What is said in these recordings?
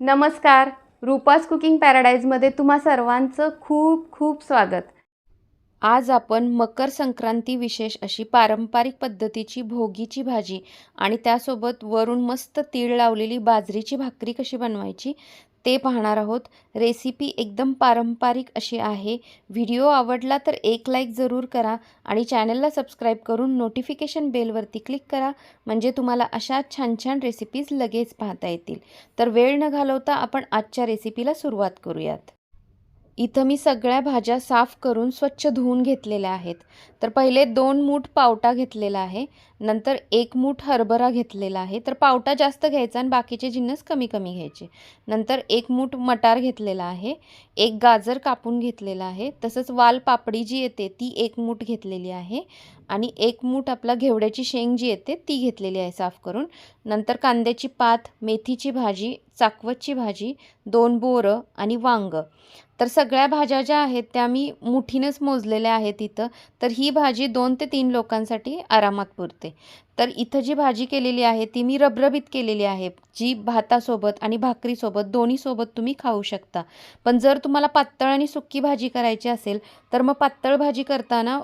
नमस्कार. रुपास कुकिंग पॅराडाईजमध्ये तुम्हा सर्वांचं खूप खूप स्वागत. आज आपण मकर संक्रांती विशेष अशी पारंपरिक पद्धतीची भोगीची भाजी आणि त्यासोबत वरून मस्त तीळ लावलेली बाजरीची भाकरी कशी बनवायची ते पाहणार आहोत. रेसिपी एकदम पारंपरिक अशी आहे. व्हिडिओ आवडला तर एक लाईक जरूर करा आणि चॅनलला सबस्क्राईब करून नोटिफिकेशन बेलवरती क्लिक करा. म्हणजे तुम्हाला अशा छान छान रेसिपीज लगेच पाहता येतील. तर वेळ न घालवता आपण आजच्या रेसिपीला सुरुवात करूयात. इथं मी सगळ्या भाज्या साफ करून स्वच्छ धुवून घेतलेल्या आहेत. तर पहिले दोन मूठ पावटा घेतलेला आहे. नंतर एक मूठ हरभरा घेतलेला आहे. तर पावटा जास्त घ्यायचा आणि बाकीचे जिन्नस कमी कमी घ्यायचे. नंतर एक मूठ मटार घेतलेला आहे. एक गाजर कापून घेतलेला आहे. तसंच वाल पापडी जी येते ती एक मूठ घेतलेली आहे. आणि एक मूठ आपला घेवड्याची शेंग जी येते ती घेतलेली आहे साफ करून. नंतर कांद्याची पात मेथीची भाजी चाकवतची भाजी दोन बोरं आणि वांगं. तर सगळ्या भाज्या ज्या आहेत त्या मी मुठीनंच मोजलेल्या आहेत इथं. तर ही भाजी दोन ते तीन लोकांसाठी आरामात पुरते. तर इथं जी भाजी केलेली आहे ती मी रबरबीत केलेली आहे. जी भातासोबत आणि भाकरीसोबत दोन्हीसोबत तुम्ही खाऊ शकता. पण जर तुम्हाला पातळ आणि सुक्की भाजी करायची असेल तर मग पातळ भाजी करताना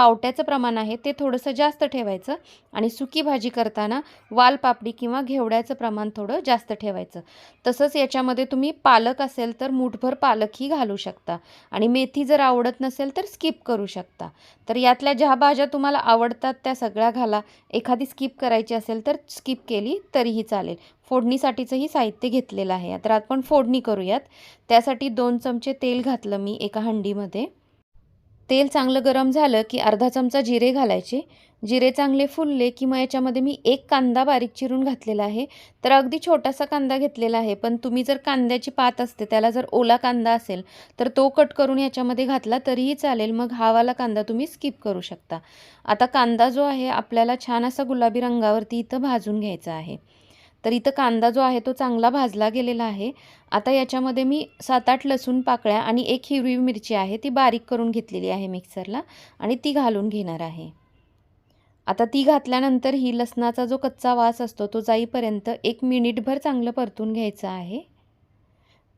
पावट्याचं प्रमाण आहे ते थोडंसं जास्त ठेवायचं आणि सुकी भाजी करताना वालपापडी किंवा घेवड्याचं प्रमाण थोडं जास्त ठेवायचं. तसंच याच्यामध्ये तुम्ही पालक असेल तर मूठभर पालकही घालू शकता आणि मेथी जर आवडत नसेल तर स्किप करू शकता. तर यातल्या ज्या भाज्या तुम्हाला आवडतात त्या सगळ्या घाला. एखादी स्किप करायची असेल तर स्किप केली तरीही चालेल. फोडणीसाठीचंही साहित्य घेतलेलं आहे. तर आपण फोडणी करूयात. त्यासाठी दोन चमचे तेल घातलं मी एका हंडीमध्ये. तेल चांगलं गरम झालं की अर्धा चमचा जिरे घालायचे. जिरे चांगले फुलले की मग याच्यामध्ये मी एक कांदा बारीक चिरून घातलेला आहे. तर अगदी छोटासा कांदा घेतलेला आहे पण तुम्ही जर कांद्याची पात असते त्याला जर ओला कांदा असेल तर तो कट करून याच्यामध्ये घातला तरीही चालेल. मग हावाला कांदा तुम्ही स्किप करू शकता. आता कांदा जो आहे आपल्याला छान असा गुलाबी रंगावरती इथं भाजून घ्यायचा आहे. तर इथं कांदा जो आहे तो चांगला भाजला गेलेला आहे. आता याच्यामध्ये मी सात आठ लसूण पाकळ्या आणि एक हिरवी मिरची आहे ती बारीक करून घेतलेली आहे मिक्सरला आणि ती घालून घेणार आहे. आता ती घातल्यानंतर ही लसणाचा जो कच्चा वास असतो तो जाईपर्यंत एक मिनिटभर चांगलं परतून घ्यायचं आहे.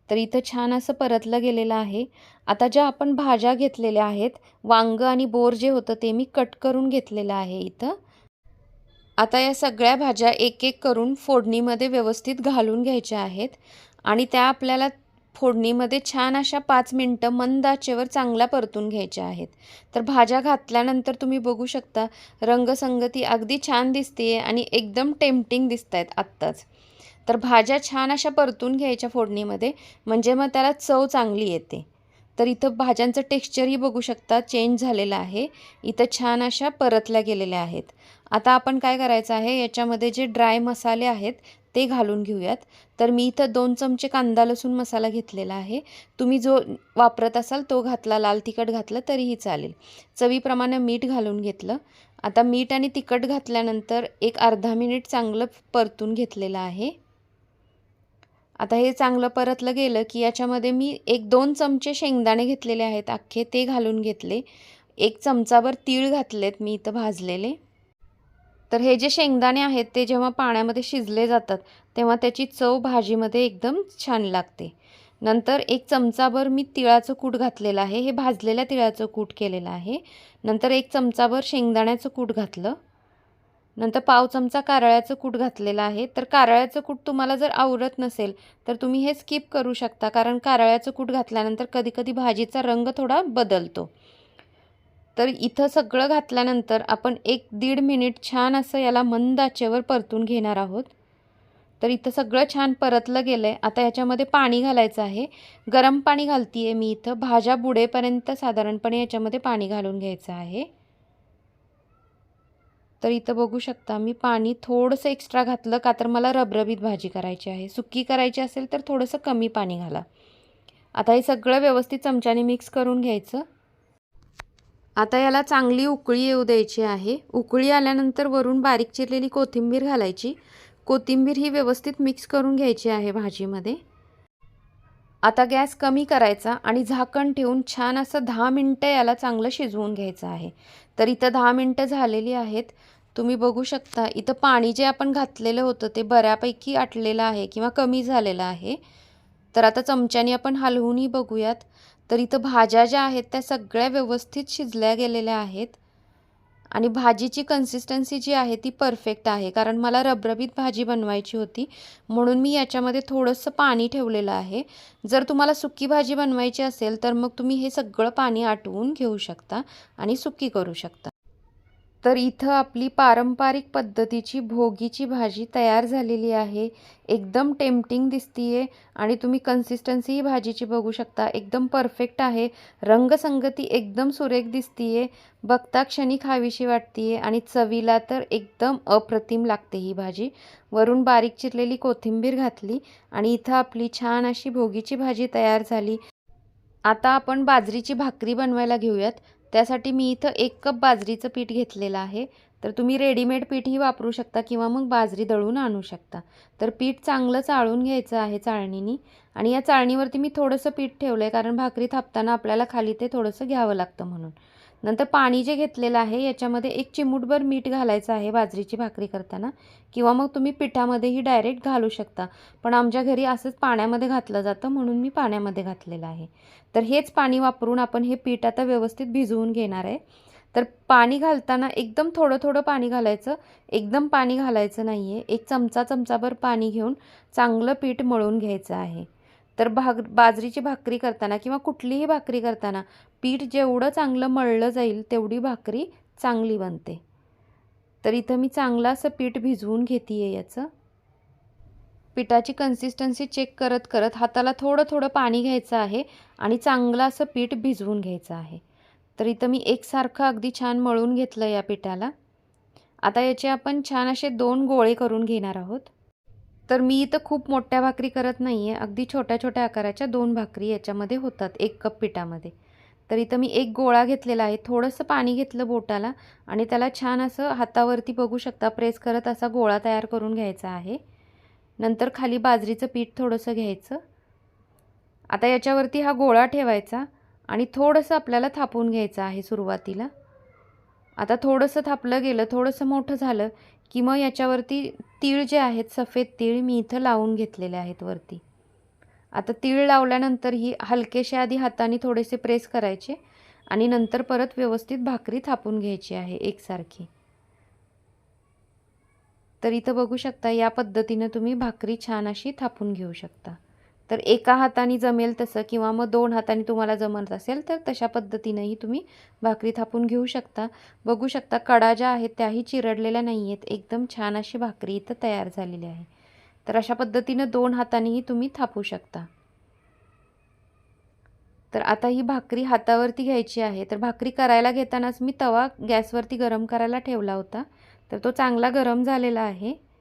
तर इथं छान असं परतलं गेलेलं आहे. आता ज्या आपण भाज्या घेतलेल्या आहेत वांगं आणि बोर जे होतं ते मी कट करून घेतलेलं आहे इथं. आता या सगळ्या भाज्या एक एक करून फोडणीमध्ये व्यवस्थित घालून घ्यायच्या आहेत आणि त्या आपल्याला फोडणीमध्ये छान अशा पाच मिनटं मंद आचेवर चांगल्या परतून घ्यायच्या आहेत. तर भाज्या घातल्यानंतर तुम्ही बघू शकता रंगसंगती अगदी छान दिसते आणि एकदम टेम्पटिंग दिसत आहेत आत्ताच. तर भाज्या छान अशा परतून घ्यायच्या फोडणीमध्ये म्हणजे मग त्याला चव चांगली येते. तर इथं भाज्यांचं टेक्स्चरही बघू शकता चेंज झालेलं आहे. इथं छान अशा परतल्या गेलेल्या आहेत. आता आपण काय करायचं आहे याच्यामध्ये जे ड्राय मसाले आहेत ते घालून घेऊयात. तर मी इथं दोन चमचे कांदा लसूण मसाला घेतलेला आहे. तुम्ही जो वापरत असाल तो घातला लाल तिखट घातलं तरीही चालेल. चवीप्रमाणे मीठ घालून घेतलं. आता मीठ आणि तिखट घातल्यानंतर एक अर्धा मिनिट चांगलं परतून घेतलेलं आहे. आता हे चांगलं परतलं गेलं की याच्यामध्ये मी एक दोन चमचे शेंगदाणे घेतलेले आहेत अख्खे ते घालून घेतले. एक चमचाभर तीळ घातलेत मी इथं भाजलेले. तर हे जे शेंगदाणे आहेत ते जेव्हा पाण्यामध्ये शिजले जातात तेव्हा त्याची चव भाजीमध्ये एकदम छान लागते. नंतर एक चमचाभर मी तिळाचं कूट घातलेलं आहे. हे भाजलेल्या तिळाचं कूट केलेलं आहे. नंतर एक चमचाभर शेंगदाण्याचं कूट घातलं. नंतर पाव चमचा कारळ्याचं कूट घातलेलं आहे. तर कारळ्याचं कूट तुम्हाला जर आवडत नसेल तर तुम्ही हे स्किप करू शकता. कारण कारळ्याचं कूट घातल्यानंतर कधीकधी भाजीचा रंग थोडा बदलतो. तर इथं सगळं घातल्यानंतर आपण एक दीड मिनिट छान असं याला मंद आचेवर परतून घेणार आहोत. तर इथं सगळं छान परतलं गेलं आहे आता याच्यामध्ये पाणी घालायचं आहे. गरम पाणी घालती आहे मी इथं. भाज्या बुडेपर्यंत साधारणपणे याच्यामध्ये पाणी घालून घ्यायचं आहे. तर इथं बघू शकता मी पाणी थोडंसं एक्स्ट्रा घातलं का तर मला रबरबीत भाजी करायची आहे. सुक्की करायची असेल तर थोडंसं कमी पाणी घाला. आता हे सगळं व्यवस्थित चमच्याने मिक्स करून घ्यायचं. आता याला चांगली उकळी येऊ द्यायची आहे. उकळी आल्यानंतर वरून बारीक चिरलेली कोथिंबीर घालायची. कोथिंबीर ही व्यवस्थित मिक्स करून घ्यायची आहे भाजीमध्ये. आता गॅस कमी करायचा आणि झाकण ठेवून छान असं दहा मिनटं याला चांगलं शिजवून घ्यायचं आहे. तर इथं दहा मिनटं झालेली आहेत. तुम्ही बघू शकता इथं पाणी जे आपण घातलेलं होतं ते बऱ्यापैकी आटलेलं आहे किंवा कमी झालेलं आहे. तर आता चमच्याने आपण हलवूनही बघूयात. तर इथं भाज्या ज्या आहेत त्या सगळ्या व्यवस्थित शिजल्या गेलेल्या आहेत. आणि भाजीची कन्सिस्टन्सी जी आहे ती परफेक्ट आहे. कारण मला रबरबीत भाजी बनवायची होती. म्हणून मी याच्यामध्ये थोडंसं पाणी ठेवलेलं आहे. जर तुम्हाला सुकी भाजी बनवायची असेल तर मग तुम्ही हे सगळं पाणी आटवून घेऊ शकता आणि सुकी करू शकता. तर इथं आपली पारंपरिक पद्धतीची भोगीची भाजी तयार झालेली आहे. एकदम टेम्पटिंग दिसतीये आणि तुम्ही कन्सिस्टन्सी ही भाजीची बघू शकता. एकदम परफेक्ट आहे. रंगसंगती एकदम सुरेख दिसतीये. बघता क्षणी खावीशी वाटतीये आणि चवीला तर एकदम अप्रतिम लागते ही भाजी. वरून बारीक चिरलेली कोथिंबीर घातली आणि इथं आपली छान अशी भोगीची भाजी तयार झाली. आता आपण बाजरीची भाकरी बनवायला घेऊयात. त्यासाठी मी इथं एक कप बाजरीचं पीठ घेतलेलं आहे. तर तुम्ही रेडीमेड पीठही वापरू शकता किंवा मग बाजरी दळून आणू शकता. तर पीठ चांगलं चाळून घ्यायचं आहे चाळणीनी. आणि या चाळणीवरती मी थोडंसं पीठ ठेवलं आहे कारण भाकरी थापताना आपल्याला खाली ते थोडंसं घ्यावं लागतं म्हणून. नंतर पाणी जे घेतलेलं आहे याच्यामध्ये एक चिमूटभर मीठ घालायचं आहे बाजरीची भाकरी करताना. किंवा मग तुम्ही पिठामध्येही डायरेक्ट घालू शकता. पण आमच्या घरी असंच पाण्यामध्ये घातलं जातं म्हणून मी पाण्यामध्ये घातलेलं आहे. तर हेच पाणी वापरून आपण हे पीठ आता व्यवस्थित भिजवून घेणार आहे. तर पाणी घालताना एकदम थोडं थोडं पाणी घालायचं. एकदम पाणी घालायचं नाही आहे एक चमचा चमचाभर पाणी घेऊन चांगलं पीठ मळून घ्यायचं आहे. तर भाग बाजरीची भाकरी करताना किंवा कुठलीही भाकरी करताना पीठ जेवढं चांगलं मळलं जाईल तेवढी भाकरी चांगली बनते. तर इथं मी चांगलं असं पीठ भिजवून घेते आहे याचं. पिठाची कन्सिस्टन्सी चेक करत करत हाताला थोडं थोडं पाणी घ्यायचं आहे आणि चांगलं असं पीठ भिजवून घ्यायचं आहे. तर इथं मी एकसारखं अगदी छान मळून घेतलं या पिठाला. आता याचे आपण छान असे दोन गोळे करून घेणार आहोत. तर मी इथं खूप मोठ्या भाकरी करत नाही आहे अगदी छोट्या छोट्या आकाराच्या दोन भाकरी याच्यामध्ये होतात एक कप पिठामध्ये. तर इथं मी एक गोळा घेतलेला आहे. थोडंसं पाणी घेतलं बोटाला आणि त्याला छान असं हातावरती बघू शकता प्रेस करत असा गोळा तयार करून घ्यायचा आहे. नंतर खाली बाजरीचं पीठ थोडंसं घ्यायचं. आता याच्यावरती हा गोळा ठेवायचा आणि थोडंसं आपल्याला थापून घ्यायचं आहे सुरुवातीला. आता थोडंसं थापलं गेलं थोडंसं मोठं झालं की मग याच्यावरती तीळ जे आहेत सफेद तीळ मी इथं लावून घेतलेले आहेत वरती. आता तीळ लावल्यानंतर ही हलकेशे आधी हाताने थोडेसे प्रेस करायचे आणि नंतर परत व्यवस्थित भाकरी थापून घ्यायची आहे एकसारखी. तर इथं बघू शकता या पद्धतीनं तुम्ही भाकरी छान अशी थापून घेऊ शकता. तर एका हाताने जमेल तसं किंवा मग दोन हाताने तुम्हाला जमत असेल तर तशा पद्धतीनंही तुम्ही भाकरी थापून घेऊ शकता. बघू शकता कडा ज्या आहेत त्याही चिरडलेल्या नाही आहेत एकदम छान अशी भाकरी इथं तयार झालेली आहे. तर अशा पद्धतीनं दोन हातानेही तुम्ही थापू शकता. तर आता ही भाकरी हातावरती घ्यायची आहे. तर भाकरी करायला घेतानाच मी तवा गॅसवरती गरम करायला ठेवला होता. तर तो चांगला गरम झालेला आहे.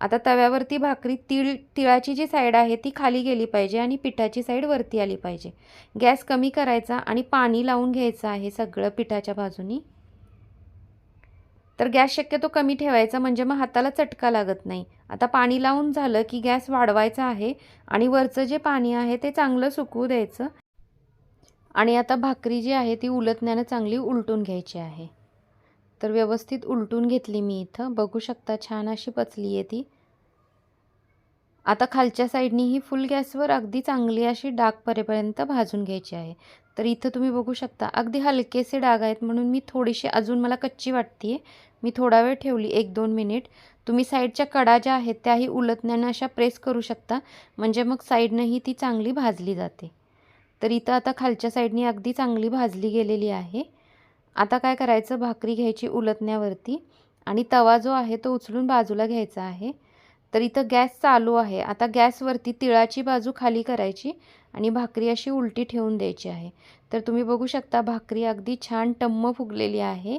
आता तव्यावरती भाकरी तिळ तिळाची जी साईड आहे ती खाली गेली पाहिजे आणि पिठाची साईड वरती आली पाहिजे. गॅस कमी करायचा आणि पाणी लावून घ्यायचं आहे सगळं पिठाच्या बाजूनी. तर गॅस शक्यतो कमी ठेवायचा म्हणजे मग हाताला चटका लागत नाही. आता पाणी लावून झालं की गॅस वाढवायचा आहे आणि वरचं जे पाणी आहे ते चांगलं सुकवू द्यायचं. आणि आता भाकरी जी आहे ती उलटण्यानं चांगली उलटून घ्यायची आहे. तर व्यवस्थित उलटून घेतली मी इथं. बघू शकता छान अशी पचली आहे ती. आता खालच्या साईडनी ही फुल गॅसवर अगदी चांगली अशी डाग परेपर्यंत भाजून घ्यायची आहे. तर इथं तुम्ही बघू शकता अगदी हलकेसे डाग आहेत म्हणून मी थोडीशी अजून मला कच्ची वाटते मी थोडा वेळ ठेवली एक दोन मिनिट. तुम्ही साईडच्या कडा ज्या आहेत त्याही उलटण्यानं अशा प्रेस करू शकता म्हणजे मग साईडनंही ती चांगली भाजली जाते. तर इथं आता खालच्या साईडनी अगदी चांगली भाजली गेलेली आहे. आता काय करायचं? भाकरी घ्यायची उलटण्यावरती आणि तवा जो आहे तो उचलून बाजूला घ्यायचा आहे. तर इथं गॅस चालू आहे. आता गॅसवरती तिळाची बाजू खाली करायची आणि भाकरी अशी उलटी ठेवून द्यायची आहे. तर तुम्ही बघू शकता भाकरी अगदी छान टम्म फुगलेली आहे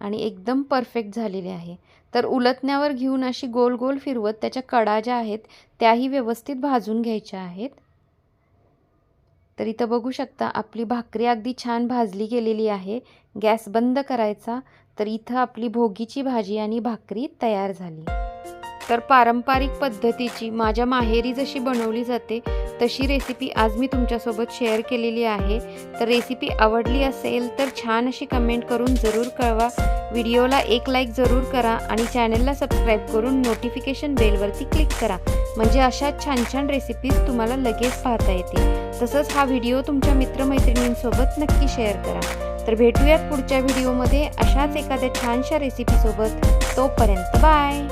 आणि एकदम परफेक्ट झालेली आहे. तर उलटण्यावर घेऊन अशी गोल गोल फिरवत त्याच्या कडा ज्या आहेत त्याही व्यवस्थित भाजून घ्यायच्या आहेत. तर इथं बघू शकता आपली भाकरी अगदी छान भाजली गेलेली आहे. गॅस बंद करायचा. तर इथं आपली भोगीची भाजी आणि भाकरी तयार झाली. तर पारंपरिक पद्धतीची माझ्या माहेरी जशी बनवली जाते तशी रेसिपी आज मी तुमच्यासोबत शेअर केलेली आहे. तर रेसिपी आवडली असेल तर छान अशी कमेंट करून जरूर कळवा. व्हिडिओला एक लाईक जरूर करा आणि चॅनलला सबस्क्राईब करून नोटिफिकेशन बेलवरती क्लिक करा. म्हणजे अशा छान छान रेसिपीज तुम्हाला लगेच पाहता येतील. तसंच हा व्हिडिओ तुमच्या मित्रमैत्रिणींसोबत नक्की शेअर करा. तर भेटूयात पुढच्या व्हिडिओमध्ये अशाच एखाद्या छानशा रेसिपीसोबत तोपर्यंत बाय